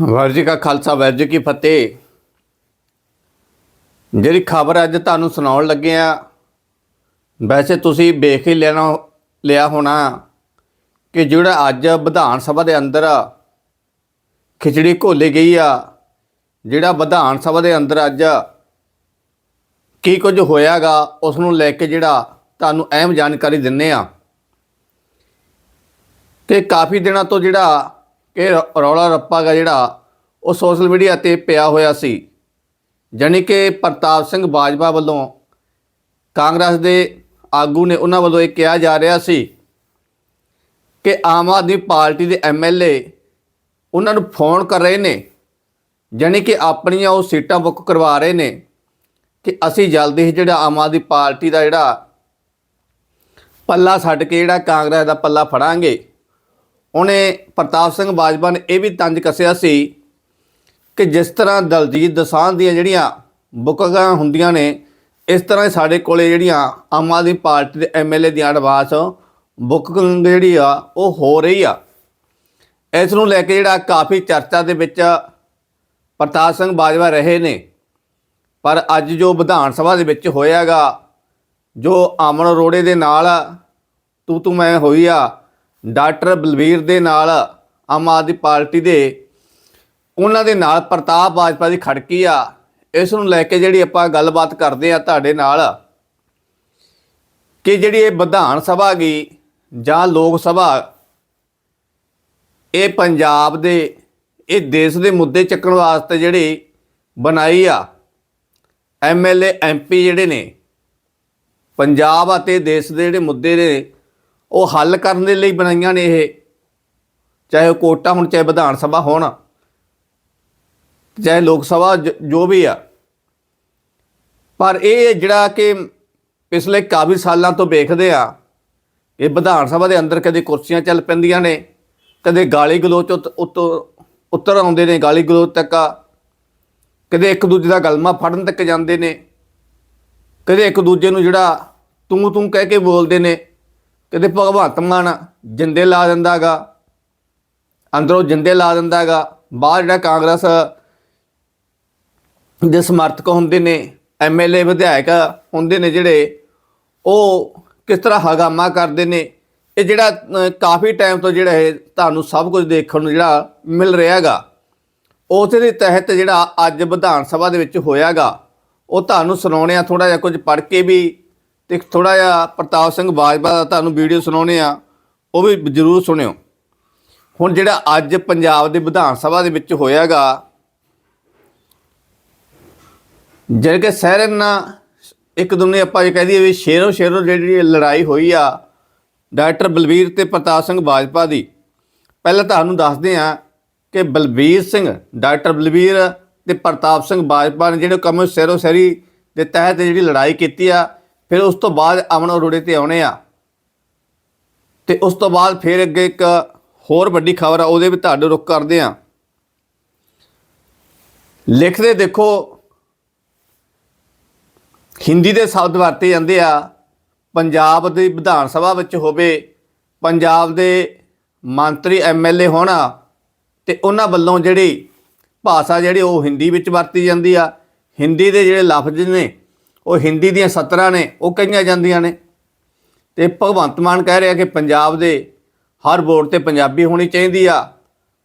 ਵਾਹਿਗੁਰੂ ਜੀ ਕਾ ਖਾਲਸਾ ਵਾਹਿਗੁਰੂ ਜੀ ਕੀ ਫਤਿਹ। ਜਿਹੜੀ ਖਬਰ ਅੱਜ ਤੁਹਾਨੂੰ ਸੁਣਾਉਣ ਲੱਗੇ ਆ, ਵੈਸੇ ਤੁਸੀਂ ਵੇਖ ਹੀ ਲੈਣਾ, ਲਿਆ ਹੋਣਾ ਕਿ ਜਿਹੜਾ ਅੱਜ ਵਿਧਾਨ ਸਭਾ ਦੇ ਅੰਦਰ ਖਿਚੜੀ ਘੋਲੀ ਗਈ ਆ, ਜਿਹੜਾ ਵਿਧਾਨ ਸਭਾ ਦੇ ਅੰਦਰ ਅੱਜ ਕੀ ਕੁਝ ਹੋਇਆਗਾ ਉਸ ਨੂੰ ਲੈ ਕੇ ਜਿਹੜਾ ਤੁਹਾਨੂੰ ਅਹਿਮ ਜਾਣਕਾਰੀ ਦਿੰਨੇ ਆ। ਕਿ ਕਾਫੀ ਦਿਨਾਂ ਤੋਂ ਜਿਹੜਾ ਕਿ ਰ- ਰੌਲਾ ਰੱਪਾ ਗਾ ਜਿਹੜਾ ਉਹ ਸੋਸ਼ਲ ਮੀਡੀਆ ਤੇ ਪਿਆ ਹੋਇਆ ਸੀ। ਜਾਣੀ ਕਿ ਪ੍ਰਤਾਪ ਸਿੰਘ ਬਾਜਵਾ ਵੱਲੋਂ ਕਾਂਗਰਸ ਦੇ ਆਗੂ ਨੇ ਉਹਨਾਂ ਵੱਲੋਂ ਇਹ ਕਿਹਾ ਜਾ ਰਿਹਾ ਸੀ ਕਿ ਆਮ ਆਦਮੀ ਪਾਰਟੀ ਦੇ ਐਮਐਲਏ ਉਹਨਾਂ ਨੂੰ ਫੋਨ ਕਰ ਰਹੇ ਨੇ, ਜਾਣੀ ਕਿ ਆਪਣੀਆਂ ਉਹ ਸੀਟਾਂ ਬੁੱਕ ਕਰਵਾ ਰਹੇ ਨੇ ਕਿ ਅਸੀਂ ਜਲਦੀ ਹੀ ਜਿਹੜਾ ਆਮ ਆਦਮੀ ਪਾਰਟੀ ਦਾ ਜਿਹੜਾ ਪੱਲਾ ਛੱਡ ਕੇ ਜਿਹੜਾ ਕਾਂਗਰਸ ਦਾ ਪੱਲਾ ਫੜਾਂਗੇ। ਉਹਨੇ ਪ੍ਰਤਾਪ ਸਿੰਘ ਬਾਜਵਾ ਨੇ ਇਹ ਵੀ ਤੰਜ ਕੱਸਿਆ ਸੀ ਕਿ ਜਿਸ ਤਰ੍ਹਾਂ ਦਲਜੀਤ ਦਸਾਂਝ ਦੀਆਂ ਜਿਹੜੀਆਂ ਬੁੱਕਾਂ ਹੁੰਦੀਆਂ ਨੇ, ਇਸ ਤਰ੍ਹਾਂ ਸਾਡੇ ਕੋਲੇ ਜਿਹੜੀਆਂ ਆਮ ਆਦਮੀ ਪਾਰਟੀ ਦੇ ਐਮਐਲਏ ਦੀਆਂ ਐਡਵਾਂਸ ਬੁੱਕਿੰਗ ਜਿਹੜੀ ਆ, ਉਹ ਹੋ ਰਹੀ ਆ। ਇਸ ਨੂੰ ਲੈ ਕੇ ਜਿਹੜਾ ਕਾਫੀ ਚਰਚਾ ਦੇ ਵਿੱਚ ਪ੍ਰਤਾਪ ਸਿੰਘ ਬਾਜਵਾ ਰਹੇ ਨੇ। ਪਰ ਅੱਜ ਜੋ ਵਿਧਾਨ ਸਭਾ ਦੇ ਵਿੱਚ ਹੋਇਆਗਾ, ਜੋ ਅਮਨ ਅਰੋੜੇ ਦੇ ਨਾਲ ਤੂੰ ਤੂੰ ਮੈਂ ਹੋਈ ਆ ਡਾਕਟਰ ਬਲਵੀਰ ਦੇ ਨਾਲ ਆਮ ਆਦਮੀ ਪਾਰਟੀ ਦੇ, ਉਹਨਾਂ ਦੇ ਨਾਲ ਪ੍ਰਤਾਪ ਬਾਜਪਾ ਦੀ ਖੜਕੀ ਆ। ਇਸ ਨੂੰ ਲੈ ਕੇ ਜਿਹੜੀ ਆਪਾਂ ਗੱਲਬਾਤ ਕਰਦੇ ਆ ਤੁਹਾਡੇ ਨਾਲ, ਕਿ ਜਿਹੜੀ ਇਹ ਵਿਧਾਨ ਸਭਾ ਗਈ ਜਾਂ ਲੋਕ ਸਭਾ, ਇਹ ਪੰਜਾਬ ਦੇ, ਇਹ ਦੇਸ਼ ਦੇ ਮੁੱਦੇ ਚੱਕਣ ਵਾਸਤੇ ਜਿਹੜੀ ਬਣਾਈ ਆ ਐਮਐਲਏ ਐਮਪੀ ਜਿਹੜੇ ਨੇ, ਪੰਜਾਬ ਅਤੇ ਦੇਸ਼ ਦੇ ਜਿਹੜੇ ਮੁੱਦੇ ਨੇ ਉਹ ਹੱਲ ਕਰਨ ਦੇ ਲਈ ਬਣਾਈਆਂ ਨੇ ਇਹ। ਚਾਹੇ ਉਹ ਕੋਟਾ ਹੁਣ, ਚਾਹੇ ਵਿਧਾਨ ਸਭਾ ਹੋਣ, ਚਾਹੇ ਲੋਕ ਸਭਾ, ਜ- ਜੋ ਵੀ ਆ। ਪਰ ਇਹ ਜਿਹੜਾ ਕਿ ਪਿਛਲੇ ਕਾਫੀ ਸਾਲਾਂ ਤੋਂ ਵੇਖਦੇ ਆ, ਇਹ ਵਿਧਾਨ ਸਭਾ ਦੇ ਅੰਦਰ ਕਦੇ ਕੁਰਸੀਆਂ ਚੱਲ ਪੈਂਦੀਆਂ ਨੇ, ਕਦੇ ਗਾਲੀ ਗਲੋਚ ਉੱਤ- ਉੱਤੋਂ, ਉੱਤਰ ਆਉਂਦੇ ਨੇ, ਗਾਲੀ ਗਲੋਚ ਤੱਕ ਆ। ਕਦੇ ਇੱਕ ਦੂਜੇ ਦਾ ਗਲਮਾ ਫੜਨ ਤੱਕ ਜਾਂਦੇ ਨੇ। ਕਦੇ ਇੱਕ ਦੂਜੇ ਨੂੰ ਜਿਹੜਾ ਤੂੰ ਤੂੰ ਕਹਿ ਕੇ ਬੋਲਦੇ ਨੇ। ਕਿਤੇ ਭਗਵੰਤ ਮਾਨ ਜਿੰਦੇ ਲਾ ਦਿੰਦਾਗਾ ਅੰਦਰੋਂ ਜਿੰਦੇ ਲਾ ਦਿੰਦਾਗਾ ਬਾਹਰ ਜਿਹੜਾ ਕਾਂਗਰਸ ਦੇ ਸਮਰਥਕ ਹੁੰਦੇ ਨੇ ਐਮਐਲਏ ਵਿਧਾਇਕ ਹੁੰਦੇ ਨੇ ਜਿਹੜੇ, ਉਹ ਕਿਸ ਤਰ੍ਹਾਂ ਹਗਾਮਾ ਕਰਦੇ ਨੇ, ਇਹ ਜਿਹੜਾ ਕਾਫੀ ਟਾਈਮ ਤੋਂ ਜਿਹੜਾ ਇਹ ਤੁਹਾਨੂੰ ਸਭ ਕੁਝ ਦੇਖਣ ਨੂੰ ਜਿਹੜਾ ਮਿਲ ਰਿਹਾਗਾ ਉਸੇ ਦੇ ਤਹਿਤ ਜਿਹੜਾ ਅੱਜ ਵਿਧਾਨ ਸਭਾ ਦੇ ਵਿੱਚ ਹੋਇਆਗਾ ਉਹ ਤੁਹਾਨੂੰ ਸੁਣਾਉਣੇ ਆ ਥੋੜਾ ਜਿਹਾ ਕੁਝ ਪੜ੍ਹ ਕੇ ਵੀ ਤੇ ਥੋੜਾ ਜਿਹਾ ਪ੍ਰਤਾਪ ਸਿੰਘ ਬਾਜਵਾ ਦਾ ਤੁਹਾਨੂੰ ਵੀਡੀਓ ਸੁਣਾਉਣੇ ਆ ਉਹ ਵੀ ਜ਼ਰੂਰ ਸੁਣਿਓ। ਹੁਣ ਜਿਹੜਾ ਅੱਜ ਪੰਜਾਬ ਦੇ ਵਿਧਾਨ ਸਭਾ ਦੇ ਵਿੱਚ ਹੋਇਆਗਾ ਜਿਹੜੇ ਕਿ ਸਹਿਰਨ ਇੱਕ ਦੋਨੇ ਆਪਾਂ ਇਹ ਕਹਿ ਦਈਏ ਵੀ ਸ਼ੇਰੋ ਸ਼ੇਰੋ ਜਿਹੜੀ ਲੜਾਈ ਹੋਈ ਆ, ਡਾਕਟਰ ਬਲਬੀਰ ਤੇ ਪ੍ਰਤਾਪ ਸਿੰਘ ਬਾਜਪਾ ਦੀ। ਪਹਿਲਾਂ ਤੁਹਾਨੂੰ ਦੱਸਦੇ ਆ ਕਿ ਬਲਬੀਰ ਸਿੰਘ, ਡਾਕਟਰ ਬਲਬੀਰ ਤੇ ਪ੍ਰਤਾਪ ਸਿੰਘ ਬਾਜਪਾ ਨੇ ਜਿਹੜੇ ਕੰਮ ਸ਼ੇਰੋ ਸ਼ਹਿਰੀ ਦੇ ਤਹਿਤ ਜਿਹੜੀ ਲੜਾਈ ਕੀਤੀ ਆ ਫਿਰ ਉਸ ਤੋਂ ਬਾਅਦ ਅਮਨ ਅਰੋੜੇ ਤੇ ਆਉਣੇ ਆ। ਤੇ ਉਸ ਤੋਂ ਬਾਅਦ ਫਿਰ ਅੱਗੇ ਇੱਕ ਹੋਰ ਵੱਡੀ ਖਬਰ ਆ, ਉਹਦੇ ਵੀ ਤੁਹਾਡੇ ਰੁਕ ਕਰਦੇ ਆ। ਲਿਖਦੇ ਦੇਖੋ, ਹਿੰਦੀ ਦੇ ਸ਼ਬਦ ਵਰਤੇ ਜਾਂਦੇ ਆ, ਪੰਜਾਬ ਦੀ ਵਿਧਾਨ ਸਭਾ ਵਿੱਚ ਹੋਵੇ, ਪੰਜਾਬ ਦੇ ਮੰਤਰੀ ਐਮਐਲਏ ਹੋਣਾ, ਤੇ ਉਹਨਾਂ ਵੱਲੋਂ ਜਿਹੜੀ ਭਾਸ਼ਾ ਜਿਹੜੀ ਉਹ ਹਿੰਦੀ ਵਿੱਚ ਵਰਤੀ ਜਾਂਦੀ ਆ। ਹਿੰਦੀ ਦੇ ਜਿਹੜੇ ਲਫ਼ਜ਼ ਨੇ ਉਹ ਹਿੰਦੀ ਦੀਆਂ 17 ਨੇ, ਉਹ ਕਹੀਆਂ ਜਾਂਦੀਆਂ ਨੇ। ਤੇ ਭਗਵੰਤ ਮਾਨ ਕਹਿ ਰਿਹਾ ਕਿ ਪੰਜਾਬ ਦੇ ਹਰ ਬੋਰਡ ਤੇ ਪੰਜਾਬੀ ਹੋਣੀ ਚਾਹੀਦੀ ਆ।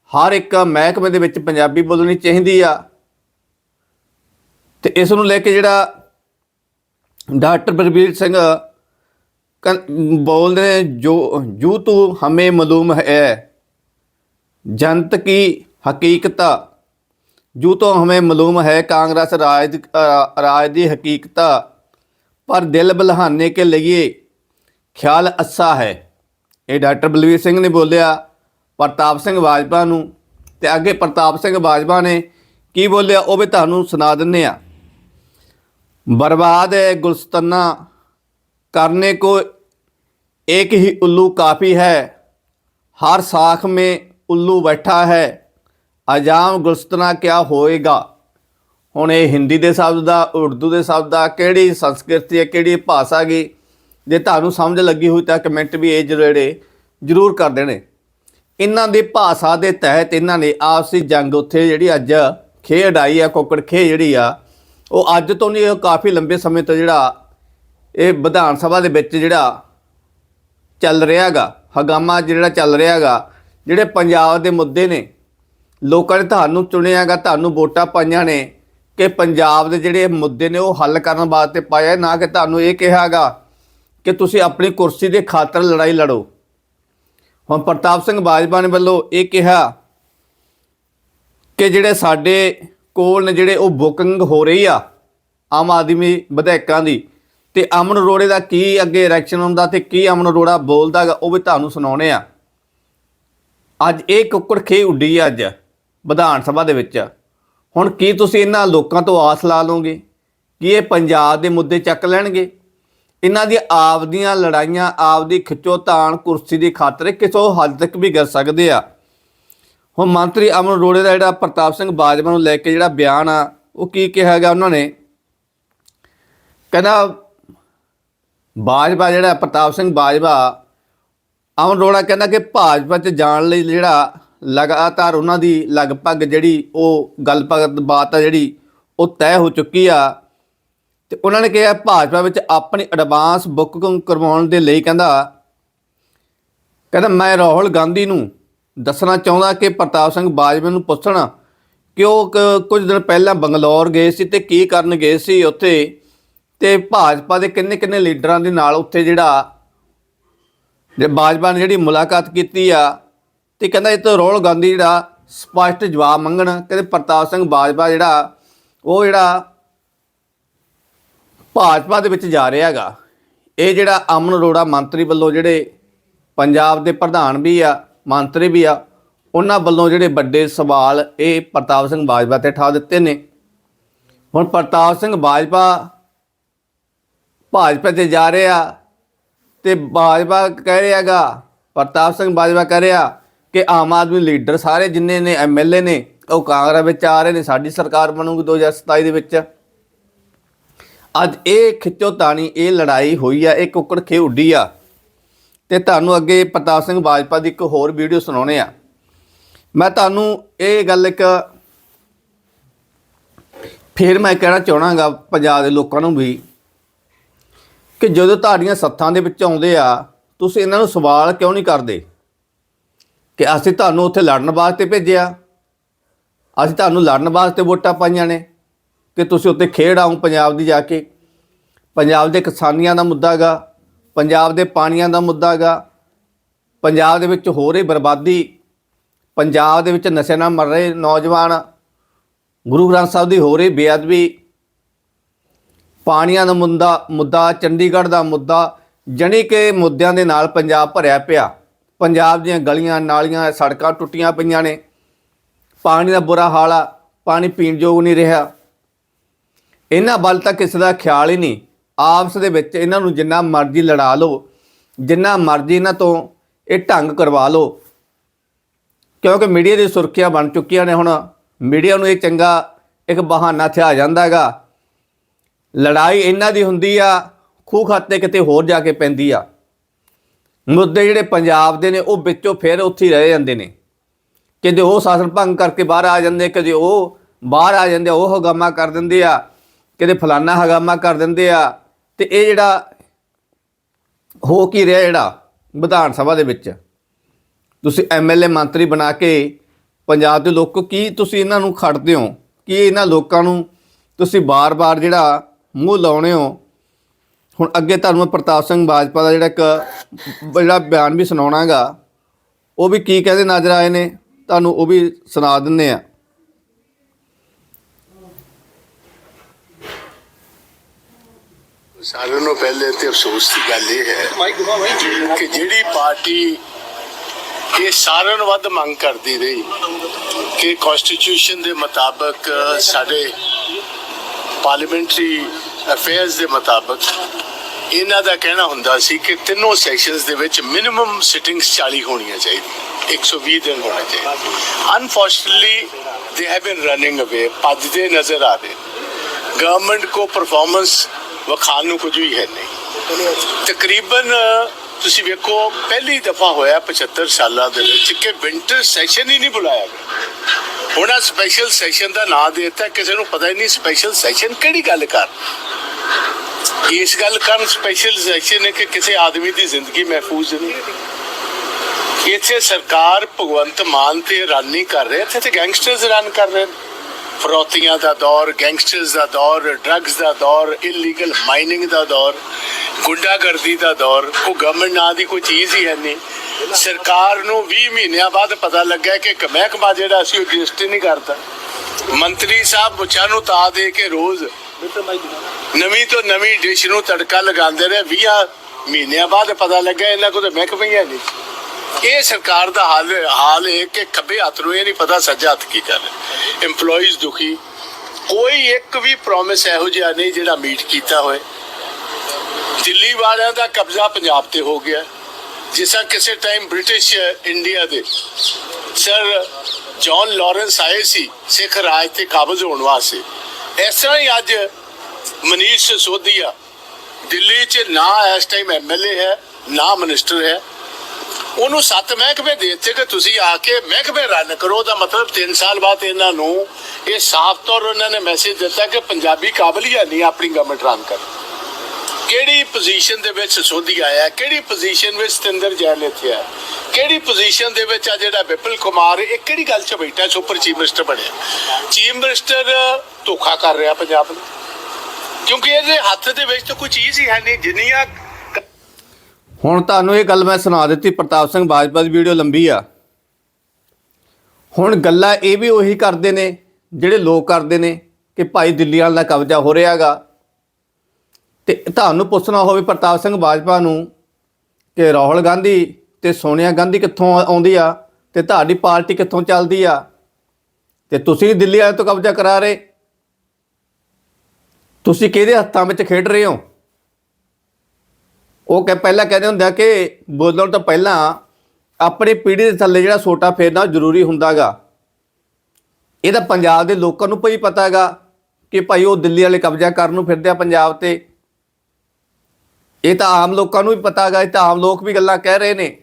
ਹਰ ਇੱਕ ਮਹਿਕਮੇ ਦੇ ਵਿੱਚ ਪੰਜਾਬੀ ਬੋਲਣੀ ਚਾਹੀਦੀ ਆ। ਤੇ ਇਸ ਨੂੰ ਲੈ ਕੇ ਜਿਹੜਾ ਡਾਕਟਰ ਬਲਬੀਰ ਸਿੰਘ ਬੋਲਦੇ ਨੇ, ਜੋ, ਜੂ ਤੂੰ ਹਮੇ ਮਦੂਮ ਹੈ। ਜੰਤ ਕੀ ਹਕੀਕਤ जू तो हमें मालूम है कांग्रेस राज अ, राज की हकीकत पर दिल बलहाने के लिए ख्याल अच्छा है ਇਹ ਡਾਕਟਰ ਬਲਵੀਰ ਸਿੰਘ ਨੇ ਬੋਲਿਆ ਪ੍ਰਤਾਪ ਸਿੰਘ ਬਾਜਪਾ ਨੂੰ ਤੇ ਅੱਗੇ ਪ੍ਰਤਾਪ ਸਿੰਘ ਬਾਜਪਾ ਨੇ ਕੀ ਬੋਲਿਆ ਉਹ ਵੀ ਤੁਹਾਨੂੰ ਸੁਣਾ ਦਿੰਨੇ ਆ बर्बाद है गुलस्तना करने को एक ही उल्लू काफ़ी है हर साख में उल्लू बैठा है ਅਜਾਮ ਗੁਲਸਤਨਾ ਕਿਆ ਹੋਏਗਾ? ਹੁਣ ਇਹ ਹਿੰਦੀ ਦੇ ਸ਼ਬਦ ਦਾ, ਉਰਦੂ ਦੇ ਸ਼ਬਦ ਦਾ, ਕਿਹੜੀ ਸੰਸਕ੍ਰਿਤੀ ਹੈ, ਕਿਹੜੀ ਭਾਸ਼ਾ ਗਈ ਜੇ ਤੁਹਾਨੂੰ ਸਮਝ ਲੱਗੀ ਹੋਈ ਤਾਂ ਕਮੈਂਟ ਵੀ ਇਹ ਜਿਹੜੇ ਜ਼ਰੂਰ ਕਰ ਦੇਣੇ। ਇਹਨਾਂ ਦੀ ਭਾਸ਼ਾ ਦੇ ਤਹਿਤ ਇਹਨਾਂ ਨੇ ਆਪਸੀ ਜੰਗ ਉੱਥੇ ਜਿਹੜੀ ਅੱਜ ਖੇ ਅਡਾਈ ਆ, ਕੋਕੜ ਖੇ ਜਿਹੜੀ ਆ, ਉਹ ਅੱਜ ਤੋਂ ਨਹੀਂ, ਉਹ ਕਾਫੀ ਲੰਬੇ ਸਮੇਂ ਤੋਂ ਜਿਹੜਾ ਇਹ ਵਿਧਾਨ ਸਭਾ ਦੇ ਵਿੱਚ ਜਿਹੜਾ ਚੱਲ ਰਿਹਾਗਾ ਹਗਾਮਾ ਜਿਹੜਾ ਚੱਲ ਰਿਹਾਗਾ ਜਿਹੜੇ ਪੰਜਾਬ ਦੇ ਮੁੱਦੇ ਨੇ ਲੋਕਾਂ ਨੇ ਤੁਹਾਨੂੰ ਚੁਣਿਆਗਾ ਤੁਹਾਨੂੰ ਵੋਟਾਂ ਪਾਈਆਂ ਨੇ ਕਿ ਪੰਜਾਬ ਦੇ ਜਿਹੜੇ ਮੁੱਦੇ ਨੇ ਉਹ ਹੱਲ ਕਰਨ ਵਾਸਤੇ ਪਾਇਆ ਨਾ ਕਿ ਤੁਹਾਨੂੰ ਇਹ ਕਿਹਾਗਾ ਕਿ ਤੁਸੀਂ ਆਪਣੀ ਕੁਰਸੀ ਦੇ ਖਾਤਰ ਲੜਾਈ ਲੜੋ। ਹੁਣ ਪ੍ਰਤਾਪ ਸਿੰਘ ਬਾਜਵਾ ਨੇ ਵੱਲੋਂ ਇਹ ਕਿਹਾ ਕਿ ਜਿਹੜੇ ਸਾਡੇ ਕੋਲ ਨੇ ਜਿਹੜੇ ਉਹ ਬੁਕਿੰਗ ਹੋ ਰਹੀ ਆ ਆਮ ਆਦਮੀ ਵਿਧਾਇਕਾਂ ਦੀ ਤੇ ਅਮਨ ਅਰੋੜੇ ਦਾ ਕੀ ਅੱਗੇ ਇਲੈਕਸ਼ਨ ਹੁੰਦਾ ਤੇ ਕੀ ਅਮਨ ਅਰੋੜਾ ਬੋਲਦਾ ਗਾ, ਉਹ ਵੀ ਤੁਹਾਨੂੰ ਸੁਣਾਉਣੇ ਆ। ਅੱਜ ਇਹ ਕੁੱਕੜ ਖੇ ਉੱਡੀ ਅੱਜ। ਵਿਧਾਨ ਸਭਾ ਦੇ ਵਿੱਚ। ਹੁਣ ਕੀ ਤੁਸੀਂ ਇਹਨਾਂ ਲੋਕਾਂ ਤੋਂ ਆਸ ਲਾ ਲਓਗੇ? ਕਿ ਇਹ ਪੰਜਾਬ ਦੇ ਮੁੱਦੇ ਚੱਕ ਲੈਣਗੇ? ਇਹਨਾਂ ਦੀ ਆਪਦੀਆਂ ਲੜਾਈਆਂ, ਆਪਦੀ ਖਿੱਚੋਤਾਣ ਕੁਰਸੀ ਦੀ ਖਾਤਰ ਕਿਸੇ ਹੱਦ ਤੱਕ ਵੀ ਕਰ ਸਕਦੇ ਆ। ਹੁਣ ਮੰਤਰੀ ਅਮਨ ਅਰੋੜੇ ਦਾ ਜਿਹੜਾ ਪ੍ਰਤਾਪ ਸਿੰਘ ਬਾਜਵਾ ਨੂੰ ਲੈ ਕੇ ਜਿਹੜਾ ਬਿਆਨ ਆ, ਉਹ ਕੀ ਕਿਹਾ ਗਿਆ ਉਹਨਾਂ ਨੇ? ਕਹਿੰਦਾ, ਬਾਜਵਾ ਜਿਹੜਾ ਪ੍ਰਤਾਪ ਸਿੰਘ ਬਾਜਵਾ, ਅਮਨ ਅਰੋੜਾ ਕਹਿੰਦਾ ਕਿ ਭਾਜਪਾ 'ਚ ਜਾਣ ਲਈ ਜਿਹੜਾ ਲਗਾਤਾਰ ਉਹਨਾਂ ਦੀ ਲਗਭਗ ਜਿਹੜੀ ਉਹ ਗੱਲਬਾਤ ਬਾਤ ਆ ਜਿਹੜੀ ਉਹ ਤੈਅ ਹੋ ਚੁੱਕੀ ਆ। ਤੇ ਉਹਨਾਂ ਨੇ ਕਿਹਾ ਭਾਜਪਾ ਵਿੱਚ ਆਪਣੀ ਐਡਵਾਂਸ ਬੁੱਕ ਕਰਵਾਉਣ ਦੇ ਲਈ ਕਹਿੰਦਾ ਕਹਿੰਦਾ, ਮੈਂ ਰਾਹੁਲ ਗਾਂਧੀ ਨੂੰ ਦੱਸਣਾ ਚਾਹੁੰਦਾ ਕਿ ਪ੍ਰਤਾਪ ਸਿੰਘ ਬਾਜਵਾ ਨੂੰ ਪੁੱਛਣ ਕਿ ਉਹ ਕ- ਕੁਝ ਦਿਨ ਪਹਿਲਾਂ ਬੰਗਲੌਰ ਗਏ ਸੀ ਤੇ ਕੀ ਕਰਨ ਗਏ ਸੀ ਉੱਥੇ ਤੇ ਭਾਜਪਾ ਦੇ ਕਿੰਨੇ ਕਿੰਨੇ ਲੀਡਰਾਂ ਦੇ ਨਾਲ ਉੱਥੇ ਜਿਹੜਾ ਜੇ ਬਾਜਵਾ ਨੇ ਜਿਹੜੀ ਮੁਲਾਕਾਤ ਕੀਤੀ ਆ ਤੇ ਕਹਿੰਦਾ ਇਹ ਤੋਂ ਰਾਹੁਲ ਗਾਂਧੀ ਜਿਹੜਾ ਸਪਸ਼ਟ ਜਵਾਬ ਮੰਗਣ, ਕਹਿੰਦੇ ਪ੍ਰਤਾਪ ਸਿੰਘ ਬਾਜਵਾ ਜਿਹੜਾ, ਉਹ ਜਿਹੜਾ ਭਾਜਪਾ ਦੇ ਵਿੱਚ ਜਾ ਰਿਹਾ ਹੈਗਾ। ਇਹ ਜਿਹੜਾ ਅਮਨ ਅਰੋੜਾ ਮੰਤਰੀ ਵੱਲੋਂ ਜਿਹੜੇ ਪੰਜਾਬ ਦੇ ਪ੍ਰਧਾਨ ਵੀ ਆ, ਮੰਤਰੀ ਵੀ ਆ, ਉਹਨਾਂ ਵੱਲੋਂ ਜਿਹੜੇ ਵੱਡੇ ਸਵਾਲ ਇਹ ਪ੍ਰਤਾਪ ਸਿੰਘ ਬਾਜਵਾ ਤੇ ਠਾ ਦਿੱਤੇ ਨੇ। ਹੁਣ ਪ੍ਰਤਾਪ ਸਿੰਘ ਬਾਜਵਾ ਭਾਜਪਾ ਤੇ ਜਾ ਰਿਹਾ ਤੇ ਬਾਜਵਾ ਕਹਿ ਰਿਹਾਗਾ ਪ੍ਰਤਾਪ ਸਿੰਘ ਬਾਜਵਾ ਕਹਿ ਰਿਹਾ ਕਿ ਆਮ ਆਦਮੀ ਲੀਡਰ ਸਾਰੇ ਜਿੰਨੇ ਨੇ ਐਮਐਲਏ ਨੇ, ਉਹ ਕਾਂਗਰਸ ਵਿੱਚ ਆ ਰਹੇ ਨੇ, ਸਾਡੀ ਸਰਕਾਰ ਬਣੂਗੀ 2027 ਦੇ ਵਿੱਚ। ਅੱਜ ਇਹ ਖਿੱਚੋਤਾਣੀ, ਇਹ ਲੜਾਈ ਹੋਈ ਆ, ਇਹ ਕੁੱਕੜ ਖੇ ਉੱਡੀ ਆ। ਤੇ ਤੁਹਾਨੂੰ ਅੱਗੇ ਪ੍ਰਤਾਪ ਸਿੰਘ ਬਾਜਪਾ ਦੀ ਇੱਕ ਹੋਰ ਵੀਡੀਓ ਸੁਣਾਉਣੇ ਆ। ਮੈਂ ਤੁਹਾਨੂੰ ਇਹ ਗੱਲ ਇੱਕ ਫਿਰ ਮੈਂ ਕਹਿਣਾ ਚਾਹਣਾਗਾ ਪੰਜਾਬ ਦੇ ਲੋਕਾਂ ਨੂੰ ਵੀ, ਕਿ ਜਦੋਂ ਤੁਹਾਡੀਆਂ ਸੱਥਾਂ ਦੇ ਵਿੱਚ ਆਉਂਦੇ ਆ, ਤੁਸੀਂ ਇਹਨਾਂ ਨੂੰ ਸਵਾਲ ਕਿਉਂ ਨਹੀਂ ਕਰਦੇ? ਕਿ ਅਸੀਂ ਤੁਹਾਨੂੰ ਉੱਥੇ ਲੜਨ ਵਾਸਤੇ ਭੇਜਿਆ। ਅਸੀਂ ਤੁਹਾਨੂੰ ਲੜਨ ਵਾਸਤੇ ਵੋਟਾਂ ਪਾਈਆਂ ਨੇ। ਕਿ ਤੁਸੀਂ ਉੱਥੇ ਖੇਡ ਆਉਂ ਪੰਜਾਬ ਦੀ ਜਾ ਕੇ। ਪੰਜਾਬ ਦੇ ਕਿਸਾਨੀਆਂ ਦਾ ਮੁੱਦਾ ਗਾ ਪੰਜਾਬ ਦੇ ਪਾਣੀਆਂ ਦਾ ਮੁੱਦਾ ਗਾ ਪੰਜਾਬ ਦੇ ਵਿੱਚ ਹੋ ਰਹੀ ਬਰਬਾਦੀ। ਪੰਜਾਬ ਦੇ ਵਿੱਚ ਨਸ਼ੇ ਨਾਲ ਮਰ ਰਹੇ ਨੌਜਵਾਨ। ਗੁਰੂ ਗ੍ਰੰਥ ਸਾਹਿਬ ਦੀ ਹੋ ਰਹੀ ਬੇਅਦਬੀ। ਪਾਣੀਆਂ ਦਾ ਮੁੱਦਾ ਮੁੱਦਾ, ਚੰਡੀਗੜ੍ਹ ਦਾ ਮੁੱਦਾ, ਜਣੀ ਕਿ ਮੁੱਦਿਆਂ ਦੇ ਨਾਲ ਪੰਜਾਬ ਭਰਿਆ ਪਿਆ। ਪੰਜਾਬ ਦੀਆਂ ਗਲੀਆਂ, ਨਾਲੀਆਂ, ਸੜਕਾਂ ਟੁੱਟੀਆਂ ਪਈਆਂ ਨੇ। ਪਾਣੀ ਦਾ ਬੁਰਾ ਹਾਲ ਆ, ਪਾਣੀ ਪੀਣ ਯੋਗ ਨਹੀਂ ਰਿਹਾ। ਇਹਨਾਂ ਵੱਲ ਤਾਂ ਕਿਸੇ ਦਾ ਖਿਆਲ ਹੀ ਨਹੀਂ। ਆਪਸ ਦੇ ਵਿੱਚ ਇਹਨਾਂ ਨੂੰ ਜਿੰਨਾ ਮਰਜ਼ੀ ਲੜਾ ਲਓ, ਜਿੰਨਾ ਮਰਜ਼ੀ ਇਹਨਾਂ ਤੋਂ ਇਹ ਢੰਗ ਕਰਵਾ ਲਓ। ਕਿਉਂਕਿ ਮੀਡੀਆ ਦੀ ਸੁਰੱਖਿਆ ਬਣ ਚੁੱਕੀਆਂ ਨੇ ਹੁਣ। ਮੀਡੀਆ ਨੂੰ ਇਹ ਚੰਗਾ ਇੱਕ ਬਹਾਨਾ ਥਿਆ ਜਾਂਦਾ ਹੈਗਾ। ਲੜਾਈ ਇਹਨਾਂ ਦੀ ਹੁੰਦੀ ਆ, ਖੂਹ ਖਾਤੇ ਕਿਤੇ ਹੋਰ ਜਾ ਕੇ ਪੈਂਦੀ ਆ। ਮੁੱਦੇ ਜਿਹੜੇ ਪੰਜਾਬ ਦੇ ਨੇ ਉਹ ਵਿੱਚੋਂ ਫਿਰ ਉੱਥੇ ਹੀ ਰਹਿ ਜਾਂਦੇ ਨੇ। ਕਦੇ ਉਹ ਸ਼ਾਸਨ ਭੰਗ ਕਰਕੇ ਬਾਹਰ ਆ ਜਾਂਦੇ ਕਦੇ ਉਹ ਬਾਹਰ ਆ ਜਾਂਦੇ ਆ, ਉਹ ਹਗਾਮਾ ਕਰ ਦਿੰਦੇ ਆ ਕਦੇ ਫਲਾਨਾ ਹਗਾਮਾ ਕਰ ਦਿੰਦੇ ਆ। ਤੇ ਇਹ ਜਿਹੜਾ ਹੋ ਕੀ ਰਿਹਾ ਜਿਹੜਾ ਵਿਧਾਨ ਸਭਾ ਦੇ ਵਿੱਚ? ਤੁਸੀਂ ਐਮਐਲਏ ਮੰਤਰੀ ਬਣਾ ਕੇ ਪੰਜਾਬ ਦੇ ਲੋਕੋ ਕੀ ਤੁਸੀਂ ਇਹਨਾਂ ਨੂੰ ਖੜਦੇ ਹੋ? ਕੀ ਇਹਨਾਂ ਲੋਕਾਂ ਨੂੰ ਤੁਸੀਂ ਬਾਰ-ਬਾਰ ਜਿਹੜਾ ਮੂੰਹ ਲਾਉਣੇ ਹੋ? ਹੁਣ ਅੱਗੇ ਤੁਹਾਨੂੰ ਮੈਂ ਪ੍ਰਤਾਪ ਸਿੰਘ ਬਾਜਪਾ ਦਾ ਜਿਹੜਾ ਇੱਕ, ਜਿਹੜਾ ਬਿਆਨ ਵੀ ਸੁਣਾਉਣਾਗਾ, ਉਹ ਵੀ ਕੀ ਕਹਿੰਦੇ ਨਜ਼ਰ ਆਏ ਨੇ? ਤੁਹਾਨੂੰ ਉਹ ਵੀ ਸੁਣਾ ਦਿੰਨੇ ਆ। ਸਾਰਿਆਂ ਨੂੰ ਪਹਿਲੇ ਤੇ ਅਫਸੋਸ ਦੀ ਗੱਲ ਇਹ ਹੈ ਕਿ ਜਿਹੜੀ ਪਾਰਟੀ ਇਹ ਸਾਰਿਆਂ ਨੂੰ ਵੱਧ ਮੰਗ ਕਰਦੀ ਰਹੀ ਕਿ ਕਨਸਟੀਟਿਊਸ਼ਨ ਦੇ ਮੁਤਾਬਕ ਸਾਡੇ ਪਾਰਲੀਮੈਂਟਰੀ ਅਫੇਅਰਸ ਦੇ ਮੁਤਾਬਕ ਇਹਨਾਂ ਦਾ ਕਹਿਣਾ ਹੁੰਦਾ ਸੀ ਕਿ ਤਿੰਨੋਂ ਸੈਸ਼ਨਸ ਦੇ ਵਿੱਚ ਮਿਨੀਮਮ ਸਿਟਿੰਗਸ 40 ਹੋਣੀਆਂ ਚਾਹੀਦੀਆਂ 120 ਦਿਨ ਹੋਣਾ ਚਾਹੀਦਾ। Unfortunately they have been running ਅਵੇ ਭੱਜਦੇ ਨਜ਼ਰ ਆ ਰਹੇ। ਗਵਰਨਮੈਂਟ ਕੋ ਪਰਫਾਰਮੈਂਸ ਵਿਖਾਉਣ ਨੂੰ ਕੁਝ ਵੀ ਹੈ ਨਹੀਂ। ਤਕਰੀਬਨ, ਤੁਸੀਂ ਵੇਖੋ, ਪਹਿਲੀ ਦਫਾ ਹੋਇਆ 75 ਸਾਲਾਂ ਦੇ ਵਿੱਚ ਕਿ ਵਿੰਟਰ ਸੈਸ਼ਨ ਹੀ ਨਹੀਂ ਬੁਲਾਇਆ ਗਿਆ। ਹੁਣ ਆ ਸਪੈਸ਼ਲ ਸੈਸ਼ਨ ਦਾ ਨਾਂ ਦੇ ਦਿੱਤਾ, ਕਿਸੇ ਨੂੰ ਪਤਾ ਹੀ ਨਹੀਂ ਸਪੈਸ਼ਲ ਸੈਸ਼ਨ ਕਿਹੜੀ ਗੱਲ ਕਰ ਇਸ ਗੱਲ ਕਰਨ ਸਪੈਸ਼ਲ ਸੈਸ਼ਨ ਹੈ ਕਿ ਕਿਸੇ ਆਦਮੀ ਦੀ ਜ਼ਿੰਦਗੀ ਮਹਿਫੂਜ਼ ਨਹੀਂ ਇੱਥੇ ਸਰਕਾਰ ਭਗਵੰਤ ਮਾਨ ਤੇ ਰਾਨੀ ਕਰ ਰਹੇ, ਇੱਥੇ ਤੇ ਗੈਂਗਸਟਰਸ ਰਨ ਕਰ ਰਹੇ ਫਰੋਤੀਆਂ ਦਾ ਦੌਰ ਗੈਂਗਸਟਰਸ ਦਾ ਦੌਰ ਡਰੱਗਸ ਦਾ ਦੌਰ ਇਲੀਗਲ ਮਾਈਨਿੰਗ ਦਾ ਦੌਰ, ਗੁੰਡਾਗਰਦੀ ਦਾ ਦੌਰ ਕੋ ਗਵਰਨਮੈਂਟ ਨਾਂ ਦੀ ਕੋਈ ਚੀਜ਼ ਹੀ ਹੈ ਨਹੀਂ। ਸਰਕਾਰ ਨੂੰ 20 ਮਹੀਨਿਆਂ ਬਾਅਦ ਪਤਾ ਲੱਗਾ ਕਿ ਇੱਕ ਮਹਿਕਮਾ ਜਿਹੜਾ ਸੀ ਉਹ ਐਗਜ਼ਿਸਟ ਨਹੀਂ ਕਰਦਾ। ਮੰਤਰੀ ਸਾਹਿਬ ਮੁੱਛਾਂ ਨੂੰ ਤਾ ਦੇ ਕੇ ਰੋਜ਼ ਨਵੀਂ ਤੋਂ ਨਵੀਂ ਡਿਸ਼ ਨੂੰ ਤੜਕਾ ਲਗਾਉਂਦੇ ਰਹੇ 20 ਮਹੀਨਿਆਂ ਬਾਅਦ ਪਤਾ ਲੱਗਾ ਇਹਨਾਂ ਕੋਲ ਤਾਂ ਮਹਿਕਮਾ ਹੈ ਨਹੀਂ ਇਹ ਸਰਕਾਰ ਦਾ ਹਾਲ ਹਾਲ ਹੈ ਕਿ ਖੱਬੇ ਹੱਥ ਨੂੰ ਇਹ ਨਹੀਂ ਪਤਾ ਸੱਜਾ ਹੱਥ ਕੀ ਕਰ ਰਿਹਾ EMPLOYEES ਦੁਖੀ, ਕੋਈ ਇੱਕ ਵੀ ਪ੍ਰੋਮਿਸ ਇਹੋ ਜਿਹਾ ਨਹੀਂ ਜਿਹੜਾ ਮੀਟ ਕੀਤਾ ਹੋਏ। ਦਿੱਲੀ ਵਾਲਿਆਂ ਦਾ ਕਬਜ਼ਾ ਪੰਜਾਬ ਤੇ ਹੋ ਗਿਆ। ਜਿਸ ਕਿਸੇ ਟਾਈਮ ਬ੍ਰਿਟਿਸ਼ ਇੰਡੀਆ ਦੇ ਸਰ ਜੌਨ ਲਾਰੈਂਸ ਆਏ ਸੀ ਸਿੱਖ ਰਾਜ ਤੇ ਕਾਬਜ਼ ਹੋਣ ਵਾਸਤੇ। ਇਸ ਤਰ੍ਹਾਂ ਹੀ ਅੱਜ ਮਨੀਸ਼ ਸਿਸੋਦੀਆ ਦਿੱਲੀ 'ਚ ਨਾ ਇਸ ਟਾਈਮ ਐਮਐਲਏ ਹੈ, ਨਾ ਮਿਨਿਸਟਰ ਹੈ। ਉਹਨੂੰ ਸੱਤ ਮਹਿਕਮੇ ਦੇ ਦਿੱਤੇ ਕਿ ਤੁਸੀਂ ਆ ਕੇ ਮਹਿਕਮੇ ਰਨ ਕਰੋ। ਦਾ ਮਤਲਬ 3 ਸਾਲ ਬਾਅਦ ਇਹਨਾਂ ਨੂੰ ਇਹ ਸਾਫ਼ ਤੌਰ ਉਹਨਾਂ ਨੇ ਮੈਸੇਜ ਦਿੱਤਾ ਕਿ ਪੰਜਾਬੀ ਕਾਬਲੀਅਤ ਨਹੀਂ ਆਪਣੀ ਗਵਰਨਮੈਂਟ ਰਨ ਕਰਨ। ਕਿਹੜੀ ਪੋਜੀਸ਼ਨ ਦੇ ਵਿੱਚ ਸੋਧੀ ਆਇਆ? ਕਿਹੜੀ ਪੋਜੀਸ਼ਨ ਵਿੱਚ ਸਤਿੰਦਰ ਜੈਨ ਇੱਥੇ ਹੈ ਕਿਹੜੀ ਪੋਜੀਸ਼ਨ ਦੇ ਵਿੱਚ ਆ ਜਿਹੜਾ ਵਿਪਲ ਕੁਮਾਰ? ਇਹ ਕਿਹੜੀ ਗੱਲ 'ਚ ਬੈਠਾ ਸੁਪਰ ਚੀਫ ਮਿਨਿਸਟਰ ਬਣਿਆ। ਚੀਫ ਮਿਨਿਸਟਰ ਧੋਖਾ ਕਰ ਰਿਹਾ ਪੰਜਾਬ ਨੂੰ। ਕਿਉਂਕਿ ਇਹਦੇ ਹੱਥ ਦੇ ਵਿੱਚ ਤਾਂ ਕੋਈ ਚੀਜ਼ ਹੀ ਹੈ ਨਹੀਂ। ਜਿੰਨੀਆਂ ਹੁਣ ਤੁਹਾਨੂੰ ਇਹ ਗੱਲ ਮੈਂ ਸੁਣਾ ਦਿੱਤੀ। ਪ੍ਰਤਾਪ ਸਿੰਘ ਬਾਜਪਾ ਦੀ ਵੀਡੀਓ ਲੰਬੀ ਆ। ਹੁਣ ਗੱਲਾਂ ਇਹ ਵੀ ਉਹੀ ਕਰਦੇ ਨੇ, ਜਿਹੜੇ ਲੋਕ ਕਰਦੇ ਨੇ ਕਿ ਭਾਈ ਦਿੱਲੀ ਵਾਲਾ ਕਬਜ਼ਾ ਹੋ ਰਿਹਾਗਾ। ਤੇ ਤੁਹਾਨੂੰ ਪੁੱਛਣਾ ਹੋਵੇ ਪ੍ਰਤਾਪ ਸਿੰਘ ਬਾਜਪਾ ਨੂੰ ਕਿ ਰਾਹੁਲ ਗਾਂਧੀ ਤੇ ਸੋਨੀਆ ਗਾਂਧੀ ਕਿੱਥੋਂ ਆਉਂਦੀ ਆ ਤੇ ਤੁਹਾਡੀ ਪਾਰਟੀ ਕਿੱਥੋਂ ਚੱਲਦੀ ਆ? ਤੇ ਤੁਸੀਂ ਦਿੱਲੀ ਵਾਲੇ ਤੋਂ ਕਬਜ਼ਾ ਕਰਾ ਰਹੇ। ਤੁਸੀਂ ਕਿਹਦੇ ਹੱਥਾਂ ਵਿੱਚ ਖੇਡ ਰਹੇ ਹੋ? ਉਹ ਕਹ ਪਹਿਲਾਂ ਕਹਿੰਦੇ ਹੁੰਦੇ ਆ ਕਿ ਬੋਲਣ ਤੋਂ ਪਹਿਲਾਂ ਆਪਣੀ ਪੀੜ੍ਹੀ ਦੇ ਥੱਲੇ ਜਿਹੜਾ ਸੋਟਾ ਫੇਰਨਾ ਉਹ ਜ਼ਰੂਰੀ ਹੁੰਦਾਗਾ। ਇਹ ਤਾਂ ਪੰਜਾਬ ਦੇ ਲੋਕਾਂ ਨੂੰ ਪਈ ਪਤਾਗਾ ਕਿ ਭਾਈ ਉਹ ਦਿੱਲੀ ਵਾਲੇ ਕਬਜ਼ਾ ਕਰਨ ਨੂੰ ਫਿਰਦੇ ਆ ਪੰਜਾਬ ਤੇ। ਇਹ ਤਾਂ ਆਮ ਲੋਕਾਂ ਨੂੰ ਵੀ ਪਤਾ ਹੈਗਾ, ਇਹ ਤਾਂ ਆਮ ਲੋਕ ਵੀ ਗੱਲਾਂ ਕਹਿ ਰਹੇ ਨੇ।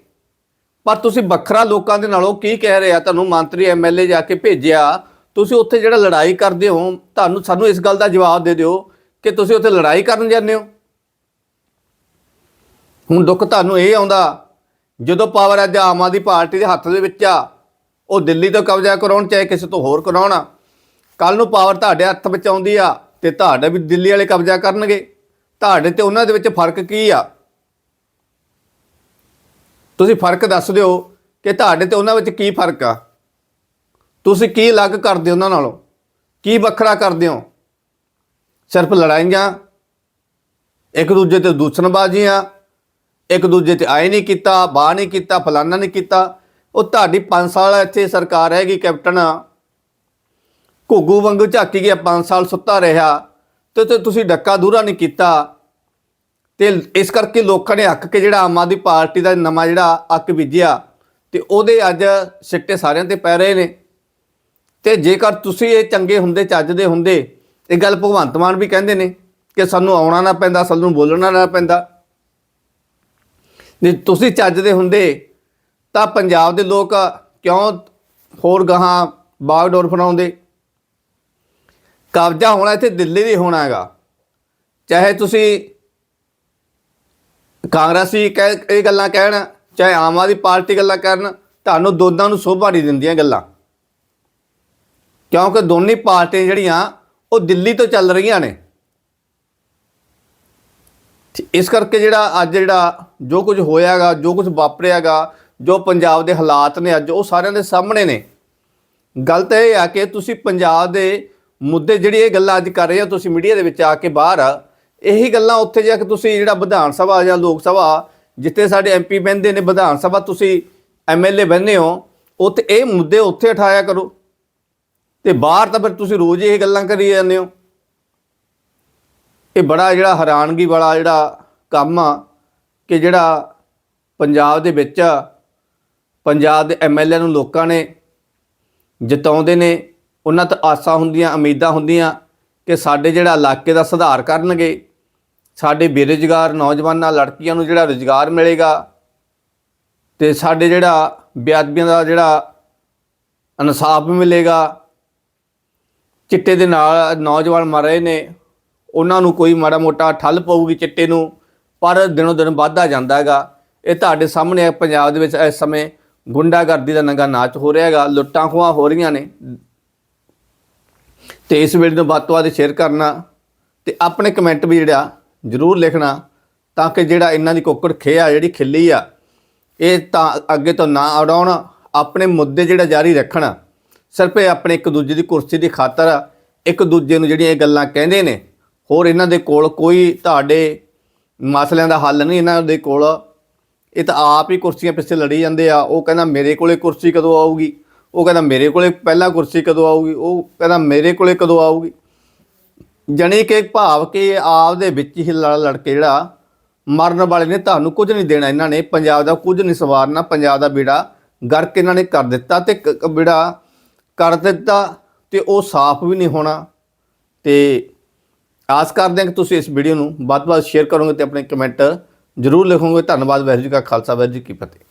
ਪਰ ਤੁਸੀਂ ਵੱਖਰਾ ਲੋਕਾਂ ਦੇ ਨਾਲੋਂ ਕੀ ਕਹਿ ਰਹੇ ਆ? ਤੁਹਾਨੂੰ ਮੰਤਰੀ ਐਮਐਲਏ ਜਾ ਕੇ ਭੇਜਿਆ, ਤੁਸੀਂ ਉੱਥੇ ਜਿਹੜਾ ਲੜਾਈ ਕਰਦੇ ਹੋ, ਤੁਹਾਨੂੰ, ਸਾਨੂੰ ਇਸ ਗੱਲ ਦਾ ਜਵਾਬ ਦੇ ਦਿਓ ਕਿ ਤੁਸੀਂ ਉੱਥੇ ਲੜਾਈ ਕਰਨ ਜਾਂਦੇ ਹੋ। ਹੁਣ ਦੁੱਖ ਤੁਹਾਨੂੰ ਇਹ ਆਉਂਦਾ, ਜਦੋਂ ਪਾਵਰ ਅੱਜ ਆਮ ਆਦਮੀ ਪਾਰਟੀ ਦੇ ਹੱਥ ਦੇ ਵਿੱਚ ਆ, ਉਹ ਦਿੱਲੀ ਤੋਂ ਕਬਜ਼ਾ ਕਰਾਉਣ, ਚਾਹੇ ਕਿਸੇ ਤੋਂ ਹੋਰ ਕਰਾਉਣਾ ਕੱਲ ਨੂੰ ਪਾਵਰ ਤੁਹਾਡੇ ਹੱਥ ਵਿੱਚ ਆਉਂਦੀ ਆ ਤੇ ਤੁਹਾਡੇ ਵੀ ਦਿੱਲੀ ਵਾਲੇ ਕਬਜ਼ਾ ਕਰਨਗੇ। ਤੁਹਾਡੇ ਤੇ ਉਹਨਾਂ ਦੇ ਵਿੱਚ ਫ਼ਰਕ ਕੀ ਆ? ਤੁਸੀਂ ਫ਼ਰਕ ਦੱਸ ਦਿਓ ਕਿ ਤੁਹਾਡੇ ਤੇ ਉਹਨਾਂ ਵਿੱਚ ਕੀ ਫ਼ਰਕ ਆ? ਤੁਸੀਂ ਕੀ ਅਲੱਗ ਕਰਦੇ ਹੋ ਉਹਨਾਂ ਨਾਲੋਂ? ਕੀ ਵੱਖਰਾ ਕਰਦੇ ਹੋ? ਸਿਰਫ ਲੜਾਈਆਂ? ਇੱਕ ਦੂਜੇ ਤੇ ਦੂਸ਼ਣਬਾਜ਼ੀਆਂ? ਇੱਕ ਦੂਜੇ ਤੇ ਆਏ ਨਹੀਂ ਕੀਤਾ, ਬਾਹ ਨਹੀਂ ਕੀਤਾ, ਫਲਾਨਾ ਨਹੀਂ ਕੀਤਾ? ਉਹ ਤੁਹਾਡੀ 5 ਸਾਲ ਇੱਥੇ ਸਰਕਾਰ ਹੈਗੀ, ਕੈਪਟਨ। ਘੁੱਗੂ ਵਾਂਗੂ ਝਾਕੀ ਗਿਆ 5 ਸਾਲ ਸੁੱਤਾ ਰਿਹਾ। ਤੇ ਤੇ ਤੁਸੀਂ ਡੱਕਾ ਦੂਰਾ ਨਹੀਂ ਕੀਤਾ। ਤੇ ਇਸ ਕਰਕੇ ਲੋਕਾਂ ਨੇ ਹੱਕ ਕੇ ਜਿਹੜਾ ਆਮ ਆਦਮੀ ਪਾਰਟੀ ਦਾ ਨਵਾਂ ਜਿਹੜਾ ਅੱਕ ਬੀਜਿਆ, ਤੇ ਉਹਦੇ ਅੱਜ ਸਿੱਟੇ ਸਾਰਿਆਂ ਤੇ ਪੈ ਰਹੇ ਨੇ। ਤੇ ਜੇਕਰ ਤੁਸੀਂ ਇਹ ਚੰਗੇ ਹੁੰਦੇ ਚੱਜਦੇ ਹੁੰਦੇ, ਇਹ ਗੱਲ ਭਗਵੰਤ ਮਾਨ ਵੀ ਕਹਿੰਦੇ ਨੇ ਕਿ ਸਾਨੂੰ ਆਉਣਾ ਨਾ ਪੈਂਦਾ, ਸਾਨੂੰ ਬੋਲਣਾ ਨਾ ਪੈਂਦਾ। ਜੇ ਤੁਸੀਂ ਚੱਜਦੇ ਹੁੰਦੇ, ਤਾਂ ਪੰਜਾਬ ਦੇ ਲੋਕ ਕਿਉਂ ਹੋਰ ਗਾਹਾਂ ਬਾਗਡੋਰ ਫਣਾਉਂਦੇ ਕਬਜ਼ਾ ਹੋਣਾ ਇੱਥੇ ਦਿੱਲੀ ਦੀ ਹੋਣਾ ਹੈਗਾ। ਚਾਹੇ ਤੁਸੀਂ ਕਾਂਗਰਸੀ ਕਹਿ, ਇਹ ਗੱਲਾਂ ਕਹਿਣ, ਚਾਹੇ ਆਮ ਆਦਮੀ ਪਾਰਟੀ ਗੱਲਾਂ ਕਰਨ, ਤੁਹਾਨੂੰ ਦੋਨਾਂ ਨੂੰ ਸੋਭਾ ਨਹੀਂ ਦਿੰਦੀਆਂ ਗੱਲਾਂ। ਕਿਉਂਕਿ ਦੋਨੇ ਪਾਰਟੀਆਂ ਜਿਹੜੀਆਂ, ਉਹ ਦਿੱਲੀ ਤੋਂ ਚੱਲ ਰਹੀਆਂ ਨੇ। ਇਸ ਕਰਕੇ ਜਿਹੜਾ ਅੱਜ ਜਿਹੜਾ ਜੋ ਕੁਝ ਹੋਇਆਗਾ, ਜੋ ਕੁਝ ਵਾਪਰਿਆਗਾ, ਜੋ ਪੰਜਾਬ ਦੇ ਹਾਲਾਤ ਨੇ ਅੱਜ, ਉਹ ਸਾਰਿਆਂ ਦੇ ਸਾਹਮਣੇ ਨੇ। ਗੱਲ ਤਾਂ ਇਹ ਆ ਕਿ ਤੁਸੀਂ ਪੰਜਾਬ ਦੇ ਮੁੱਦੇ ਜਿਹੜੀ ਇਹ ਗੱਲਾਂ ਅੱਜ ਕਰ ਰਹੇ ਹੋ ਤੁਸੀਂ ਮੀਡੀਆ ਦੇ ਵਿੱਚ ਆ ਕੇ ਬਾਹਰ, ਇਹੀ ਗੱਲਾਂ ਉੱਥੇ ਜਾ ਕੇ ਤੁਸੀਂ ਜਿਹੜਾ ਵਿਧਾਨ ਸਭਾ ਜਾਂ ਲੋਕ ਸਭਾ, ਜਿੱਥੇ ਸਾਡੇ ਐਮਪੀ ਬਹਿੰਦੇ ਨੇ ਵਿਧਾਨ ਸਭਾ, ਤੁਸੀਂ ਐਮਐਲਏ ਬਹਿੰਦੇ ਹੋ, ਉੱਥੇ ਇਹ ਮੁੱਦੇ ਉੱਥੇ ਉਠਾਇਆ ਕਰੋ। ਤੇ ਬਾਹਰ ਤਾਂ ਫਿਰ ਤੁਸੀਂ ਰੋਜ਼ ਇਹ ਗੱਲਾਂ ਕਰੀ ਜਾਂਦੇ ਹੋ। ਇਹ ਬੜਾ ਜਿਹੜਾ ਹੈਰਾਨਗੀ ਵਾਲਾ ਜਿਹੜਾ ਕੰਮ ਆ ਕਿ ਜਿਹੜਾ ਪੰਜਾਬ ਦੇ ਵਿੱਚ, ਪੰਜਾਬ ਦੇ ਐਮਐਲਏ ਨੂੰ ਲੋਕਾਂ ਨੇ ਜਿਤਾਉਂਦੇ ਨੇ ਉਹਨਾਂ ਤੋਂ ਆਸਾਂ ਹੁੰਦੀਆਂ, ਉਮੀਦਾਂ ਹੁੰਦੀਆਂ ਕਿ ਸਾਡੇ ਜਿਹੜਾ ਇਲਾਕੇ ਦਾ ਸੁਧਾਰ ਕਰਨਗੇ, ਸਾਡੇ ਬੇਰੁਜ਼ਗਾਰ ਨੌਜਵਾਨਾਂ, ਲੜਕੀਆਂ ਨੂੰ ਜਿਹੜਾ ਰੁਜ਼ਗਾਰ ਮਿਲੇਗਾ ਤੇ ਸਾਡੇ ਜਿਹੜਾ ਬੇਅਦਬੀਆਂ ਦਾ ਜਿਹੜਾ ਇਨਸਾਫ ਮਿਲੇਗਾ, ਚਿੱਟੇ ਦੇ ਨਾਲ ਨੌਜਵਾਨ ਮਰ ਰਹੇ ਨੇ, ਉਹਨਾਂ ਨੂੰ ਕੋਈ ਮਾੜਾ ਮੋਟਾ ਠੱਲ ਪਊਗੀ ਚਿੱਟੇ ਨੂੰ, ਪਰ ਦਿਨੋਂ ਦਿਨ ਵੱਧਦਾ ਜਾਂਦਾ ਹੈਗਾ। ਇਹ ਤੁਹਾਡੇ ਸਾਹਮਣੇ ਪੰਜਾਬ ਦੇ ਵਿੱਚ ਇਸ ਸਮੇਂ ਗੁੰਡਾਗਰਦੀ ਦਾ ਨੰਗਾ ਨਾਚ ਹੋ ਰਿਹਾ ਹੈਗਾ, ਲੁੱਟਾਂ ਖੋਹਾਂ ਹੋ ਰਹੀਆਂ ਨੇ ਤੇ ਇਸ ਵੀਡੀਓ ਨੂੰ ਵੱਧ ਤੋਂ ਵੱਧ ਸ਼ੇਅਰ ਕਰਨਾ ਤੇ ਆਪਣੇ ਕਮੈਂਟ ਵੀ ਜਿਹੜਾ ਜ਼ਰੂਰ ਲਿਖਣਾ ਤਾਂ ਕਿ ਜਿਹੜਾ ਇਹਨਾਂ ਦੀ ਕੁੱਕੜ ਖੇ ਆ, ਜਿਹੜੀ ਖਿੱਲੀ ਆ, ਇਹ ਤਾਂ ਅੱਗੇ ਤੋਂ ਨਾ ਉਡਾਉਣ, ਆਪਣੇ ਮੁੱਦੇ ਜਿਹੜਾ ਜਾਰੀ ਰੱਖਣ। ਸਿਰਫ ਇਹ ਆਪਣੇ ਇੱਕ ਦੂਜੇ ਦੀ ਕੁਰਸੀ ਦੀ ਖਾਤਰ ਇੱਕ ਦੂਜੇ ਨੂੰ ਜਿਹੜੀਆਂ ਇਹ ਗੱਲਾਂ ਕਹਿੰਦੇ ਨੇ, ਹੋਰ ਇਹਨਾਂ ਦੇ ਕੋਲ ਕੋਈ ਤੁਹਾਡੇ ਮਸਲਿਆਂ ਦਾ ਹੱਲ ਨਹੀਂ ਇਹਨਾਂ ਦੇ ਕੋਲ। ਇਹ ਤਾਂ ਆਪ ਹੀ ਕੁਰਸੀਆਂ ਪਿੱਛੇ ਲੜੀ ਜਾਂਦੇ ਆ, ਉਹ ਕਹਿੰਦਾ ਮੇਰੇ ਕੋਲੇ ਕੁਰਸੀ ਕਦੋਂ ਆਊਗੀ? ਉਹ ਕਹਿੰਦਾ ਮੇਰੇ ਕੋਲੇ ਪਹਿਲਾਂ ਕੁਰਸੀ ਕਦੋਂ ਆਊਗੀ? ਉਹ ਕਹਿੰਦਾ ਮੇਰੇ ਕੋਲੇ ਕਦੋਂ ਆਊਗੀ? ਜਣੀ ਕਿ ਭਾਵ ਕਿ ਆਪ ਦੇ ਵਿੱਚ ਹੀ ਲੜ ਲੜ ਕੇ ਜਿਹੜਾ ਮਰਨ ਵਾਲੇ ਨੇ ਤੁਹਾਨੂੰ ਕੁਝ ਨਹੀਂ ਦੇਣਾ ਇਹਨਾਂ ਨੇ, ਪੰਜਾਬ ਦਾ ਕੁਝ ਨਹੀਂ ਸਵਾਰਨਾ, ਪੰਜਾਬ ਦਾ ਬੇੜਾ ਗਰਕ ਇਹਨਾਂ ਨੇ ਕਰ ਦਿੱਤਾ ਤੇ ਕ- ਕ- ਬੇੜਾ ਕਰ ਦਿੱਤਾ ਤੇ ਉਹ ਸਾਫ਼ ਵੀ ਨਹੀਂ ਹੋਣਾ। ਤੇ ਆਸ ਕਰਦੇ ਹਾਂ ਕਿ ਤੁਸੀਂ ਇਸ ਵੀਡੀਓ ਨੂੰ ਵੱਧ ਤੋਂ ਵੱਧ ਸ਼ੇਅਰ ਕਰੋਗੇ ਤੇ ਆਪਣੇ ਕਮੈਂਟ ਜ਼ਰੂਰ ਲਿਖੋਗੇ। ਧੰਨਵਾਦ, ਵਾਹਿਗੁਰੂ ਜੀ ਕਾ ਖਾਲਸਾ, ਵਾਹਿਗੁਰੂ ਜੀ ਕੀ ਫਤਿਹ।